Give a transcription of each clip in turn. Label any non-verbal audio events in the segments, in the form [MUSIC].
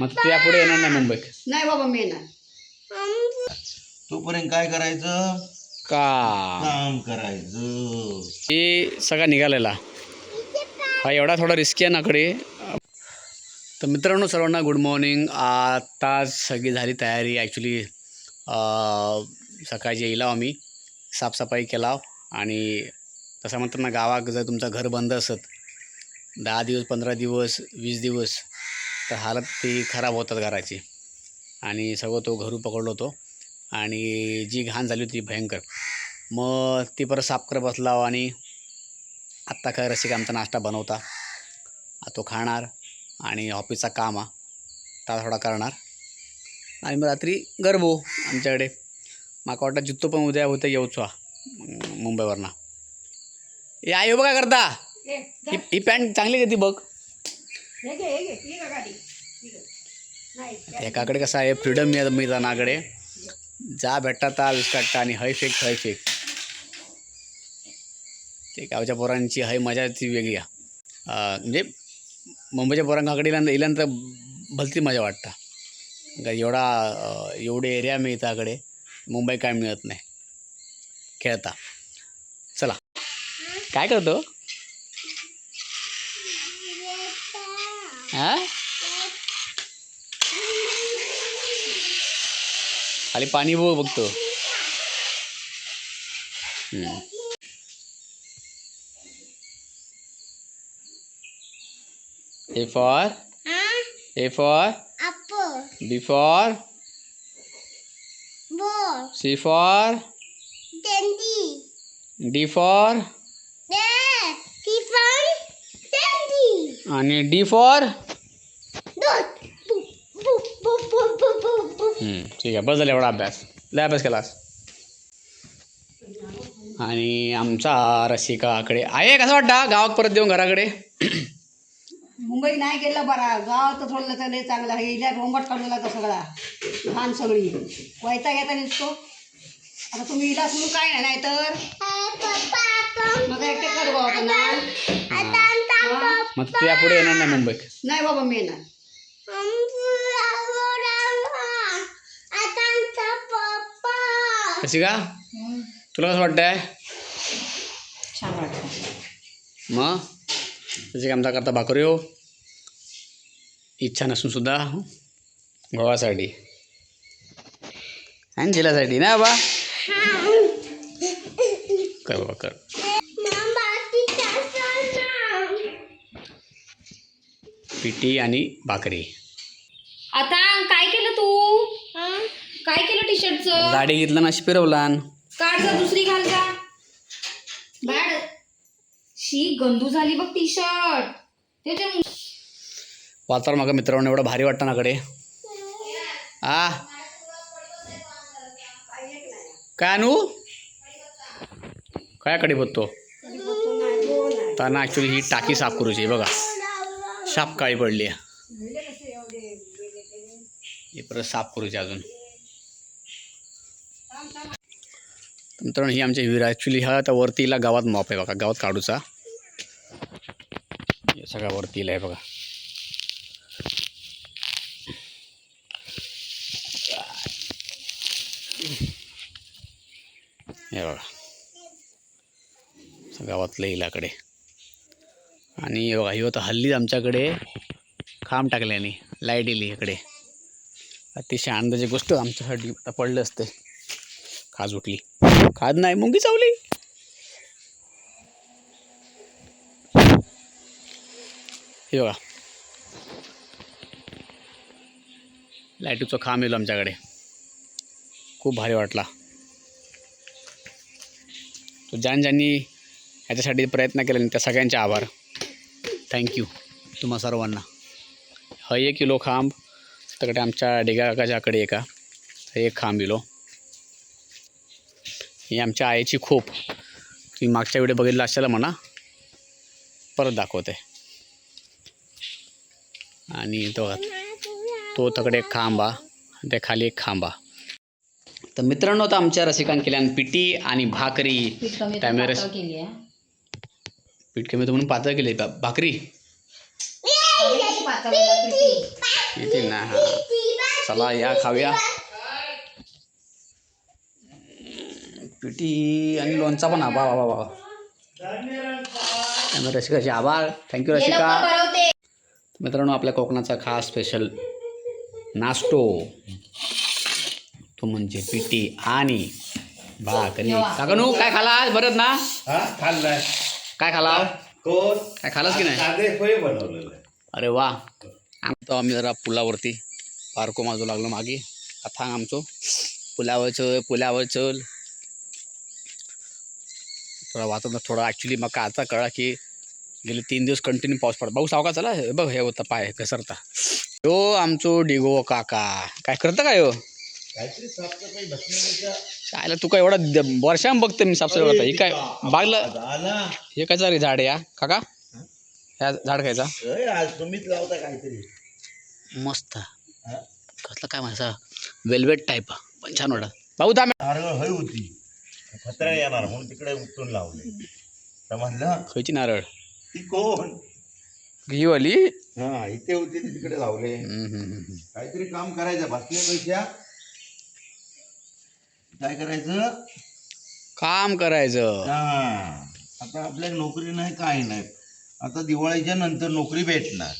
मग तू यापुढे येणार नाही मुंबईत. नाही बाबा मी येणार. तोपर्यंत काय करायचं? का? काम करायचं. हे सगळा निघालेला. हा एवढा थोडा रिस्की आहे नाकडे तर मित्रांनो सर्वांना गुड मॉर्निंग आता सगळी झाली तयारी. ॲक्च्युली सकाळची येईल आम्ही. साफसफाई केला. आणि तसं म्हणतात ना गावात जर तुमचं घर बंद असत दहा दिवस पंधरा दिवस वीस दिवस तर हालत ती खराब होतात घराची. आणि सगळं तो घरू पकडलो होतो. आणि जी घाण झाली होती भयंकर. मग ती परत साफ करत बसला आणि आत्ता काय रसिक आमचा नाश्ता बनवता. तो खाणार आणि ऑफिसचा काम हा ता थोडा करणार. आणि मग रात्री गरबो आमच्याकडे. माका वाटतं जित्तो पण उद्या होतं येऊच हा मुंबईवरनं. ए आई बघा करता? ही ही पॅन्ट चांगली घेते बघ हे घे हे घे ही बघ गाडी ही घे. नाही एकाकडे कसं आहे फ्रीडम मिळत मैदानाकडे. जा भेटता ता विस्काटता आणि हय फेक हय फेक. ते गावच्या पोरांची हय मजा ती वेगळी आहे. म्हणजे मुंबईच्या पोरांकडे इल्यानंतर इल्यानंतर भलती मजा वाटता. का एवढा एवढे एरिया मिळताकडे मुंबई काय मिळत नाही. खेळता. चला. काय करतो? हां? खाली पाणी बघ बघतो हम्म. A for A for Apple, B for ball, C for candy, D for there, Tiffin, candy, आणि D for ठीक आहे. बस झाला एवढा अभ्यास. लय अभ्यास केलास? आणि आमचा रसिकाकडे आहे कसं वाटतं? गावात परत देऊन घराकडे? मुंबई नाही गेलं बरा. गावात तर थोडं तर लय चांगलं आहे. इल्या रोंबट काढलेला तर सगळा. घाण सगळी. वैता घेता निसतो. आता तुम्ही इला सुरू काय नाही नाही तर. मग एकटे कर बाबा ना? मग तू यापुढे येणार नाही मुंबईत. नाही बाबा मी येणार आता आमचा रसिका तुला कसं वाटतंय? छान वाटतं मग? त्याचे आमचा करता भाकरी हो. इच्छा नसून सुद्धा गव्हासाठी आणि जिलासाठी ना बाबा? कर बाबा कर. पिठी आणि भाकरी आता काय केलं तू काय शर्टचं गाडी घेतला ना फिरवलान काढ जा दुसरी घाल जा. बॅड. शी गंदू झाली बघ टी शर्ट त्याच्या मग मित्रांनो एवढं भारी वाटतं नाकडे आ? काय आणू काय कडे बघतो? त्यांना ॲक्च्युली ही टाकी साफ करूची बघा. शाप काळी पडली आहे. परत साफ करूची अजून तर मित्रांनो ही आमची विहीर ॲक्च्युली ह्या आता वरतीला गावात मॉप आहे बघा गावात काढूचा हे सगळा वरतीला आहे बघा. हे बघा. गावातलं इलाकडे. आणि बघा ही होतं हल्लीच आमच्याकडे खांब टाकल्याने लाइट येली इकडे. अतिशय आनंदाची गोष्ट आमच्यासाठी आता पडलं असते. खाज उठली. खात नाही मुंगी चावली. हे बघा. लाईटीचा खांब येलो आमच्याकडे. खूप भारी वाटला. तो ज्यां ज्यांनी ह्याच्यासाठी प्रयत्न केले त्या सगळ्यांचे आभार. थँक्यू तुम्हा सर्वांना. हा एक किलो खांब. तिकडे आमच्या डेगा काकाच्याकडे एका. एक खांब येलो. ही आमच्या आईची खोप. तुम्ही मागच्या व्हिडिओ बघितला असाल म्हणा. परत दाखवते. आणि तो तो तकडे एक खांबा. त्या खाली एक खांबा. तर मित्रांनो आता आमच्या रसिकांनी केल्यान पिठी आणि भाकरी. आहे. पीठ कमी म्हणून पातळ केली भाकरी. पिटी. येतील ना. हा. चला या खाऊया. पिठी आणि लोणचा पण आबा बाबा बाबा त्यामुळे रसिकाचे आभार थँक्यू रसिका. मित्रांनो आपल्या कोकणाचा खास स्पेशल नाश्तो. तो म्हणजे पिठी आणि भाकरी. काकानू काय खाला आज बरं ना. हा खाल्लाय. काय खाला काय खालास की नाही? बनवलेलं. अरे वा. आमचं आम्ही जरा पुलावरती पार्को माझं लागलो मागे. आता आमचो पुलावर चल पुलावर चल. थोडा वातावरण थोडा ॲक्च्युली मग आता कळा की गेले तीन दिवस कंटिन्यू पाऊस पडा भाऊ सावका चला हे बघ हे होता पाय घसरता. यो आमचो डिगो काका. काय करतं काय हो शाळेला तू काय एवढा वर्षां बघते मी साफसफाई होता हे काय बागला हे काय रे झाड या काका? ह्या झाड खायचा. काहीतरी. मस्त? कसलं काय माझा वेल्वेट टाईप पण छान वाटत भाऊ हय होती. पत्रा येणार म्हणून तिकडे उठून लावले. समजलं खयची नारळ? ती कोण? ही वाली हा इथे होती ती तिकडे लावले. काहीतरी काम करायचं बसण्यापेक्षा काय करायचं? काम करायचं. हा. आता आपल्या नोकरी नाही काय नाही. आता दिवाळीच्या नंतर नोकरी भेटणार.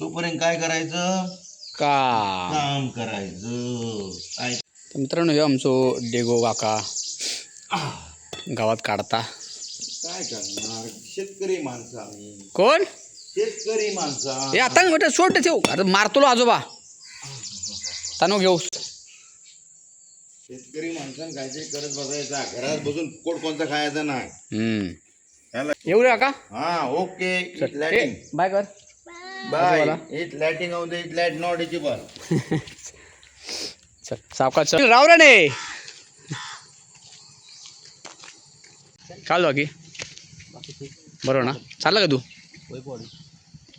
तोपर्यंत काय करायचं? काम. काम करायचं. काय? तर मित्रांनो हे आमचो डेगो काका. गावात काढता. काय करणार? शेतकरी माणसं आम्ही. कोण? शेतकरी माणसं. हे आता मोठं सोड ठेव. अरे मारतो लो आजोबा. तानो घेऊ. शेतकरी माणसानं काहीतरी करत बसायचा. घरात बसून कोट कोणता खायचा नाही. हम्म. येऊ रे काका. हा ओके. इट ए, लॅटिंग बाय कर. Bye. It Latin of the इट लॅट नॉट इजिबल चल सावकाश चल. राव रे चाल बाकी बरोबर ना? चालला का तू?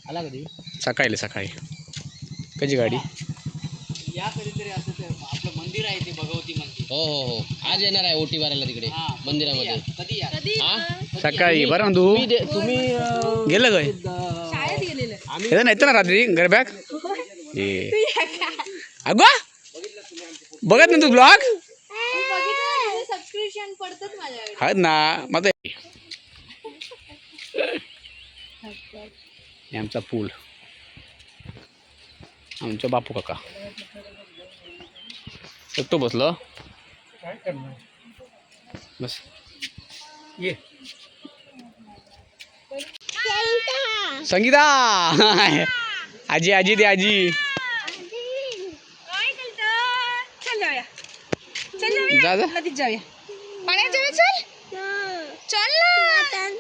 आला कधी सकाळी. सकाळी कधी गाडी? या कधीतरी असं आपलं मंदिर आहे ते भगवती मंदिर हो हो हो. आज येणार आहे ओटी भरायला तिकडे मंदिरामध्ये. कधी या? हा? सकाळी बरं ना तू? तुम्ही गेलं काय? शाळेत नाही ना रात्री? गरबॅग ए अगो! बघत ना तू ब्लॉग? पडतात माझ्याकडे. आहेत ना मग हे आमचा पूल. आमचा बापू काका. एकटो बसलो? बस. ये. संगीता. आजी आजी दे आजी. जा जा नदीत जाऊया पाण्यात जाऊया चल चल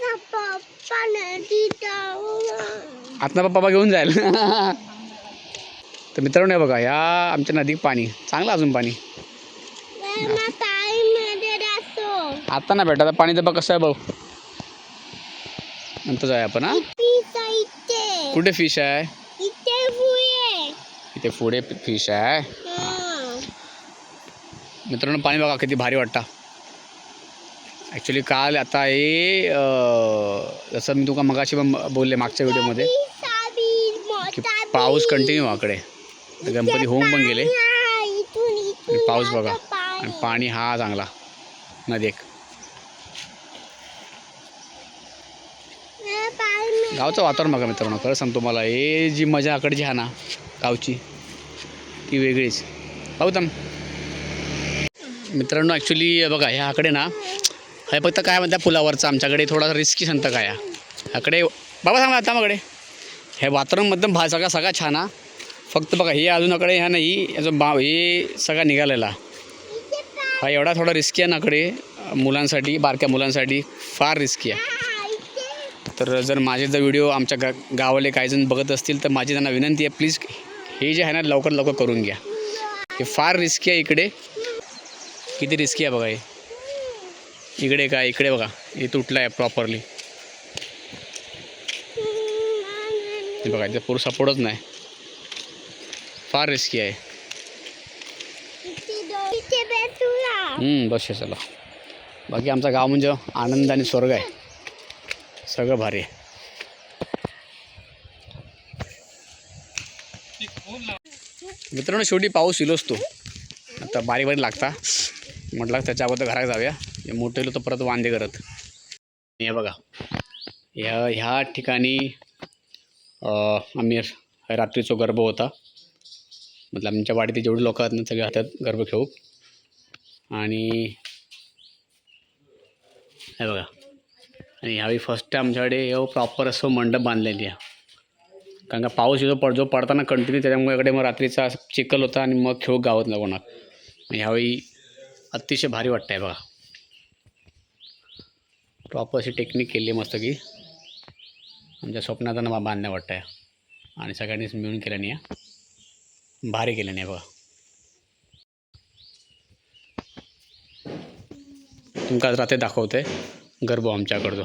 ना पप्पा आत्मा बाबा घेऊन जाईल. [LAUGHS] तर मित्रांनो बघा या आमच्या नदीत पाणी. चांगलं अजून पाणी. आता ना भेटा पाणी तर बघ कसं आहे भाऊ नंतर जाऊया आपण हा. कुठे फिश आहे? इथे पुढे फिश आहे. मित्रांनो पाणी बघा किती भारी वाटतं. ॲक्च्युली काल आता हे जसं मी तुका मगाशी पण बोलले मागच्या व्हिडिओमध्ये की पाऊस कंटिन्यू आकडे तर गणपती होऊन पण गेले. आणि पाऊस बघा. आणि पाणी हा चांगला पाय गावचं वातावरण बघा मित्रांनो खरं सांगतो मला हे जी मजा आकडची आहे ना गावची ती वेगळीच. पाहू तम मित्रांनो ॲक्च्युली बघा ह्या आकडे ना हे फक्त काय म्हणतात पुलावरचं? आमच्याकडे थोडा रिस्की संत काय हा. आकडे बाबा सांगा आता माकडे हे वातावरण मध्यम भा सगळा सगळा छान हा फक्त बघा हे अजून आकडे ह्या नाही याचं बा हे सगळा निघालेला हा एवढा थोडा रिस्की आहे नाकडे मुलांसाठी बारक्या मुलांसाठी फार रिस्की आहे. तर जर माझे जर व्हिडिओ आमच्या गा गावाले काही जण बघत असतील तर माझी त्यांना विनंती आहे प्लीज हे जे आहे ना लवकर लवकर करून घ्या. हे फार रिस्की आहे इकडे. किती रिस्की आहे बघा हे. इकडे काय इकडे बघा. हे तुटलं आहे प्रॉपरली हे बघा इथे पूर सपोर्टच नाही. फार रिस्की आहे. हम्म, बस चला. बाकी आमचा गाव म्हणजे आनंद आणि स्वर्ग आहे. सगळं भारी आहे. मित्रांनो शेवटी पाऊस इलोच तो. आता बारीक बारीक लागता. म्हटलं त्याच्या अगोदर घरात जाऊया. हे मोठे तर परत वांदे करत. हे बघा. ह्या ह्या ठिकाणी आम्ही रात्रीचो गर्भ होता. मतलब आमच्या वाडीत जेवढे लोक आहेत ना सगळे हातात गर्भ खेळू. आणि हे बघा. आणि ह्यावेळी फर्स्ट टाईम आमच्याकडे हे प्रॉपर असं मंडप बांधलेली आहे. कारण का पाऊस येतो पड जो पडताना कंटिन्यू त्याच्यामुळे इकडे मग रात्रीचा चिखल होता आणि मग खेळ गावात कोणाक. ह्यावेळी अतिशय भारी वाटतं आहे बघा. प्रॉपर अशी टेक्निक केली आहे मस्त की. आमच्या स्वप्नात बा बांधण्या वाटतं आहे आणि सगळ्यांनीच मिळून केल्याने आहे. भारी केल्याने आहे बघा. तुमका आज रात्री दाखवते गरबो आमच्याकडचं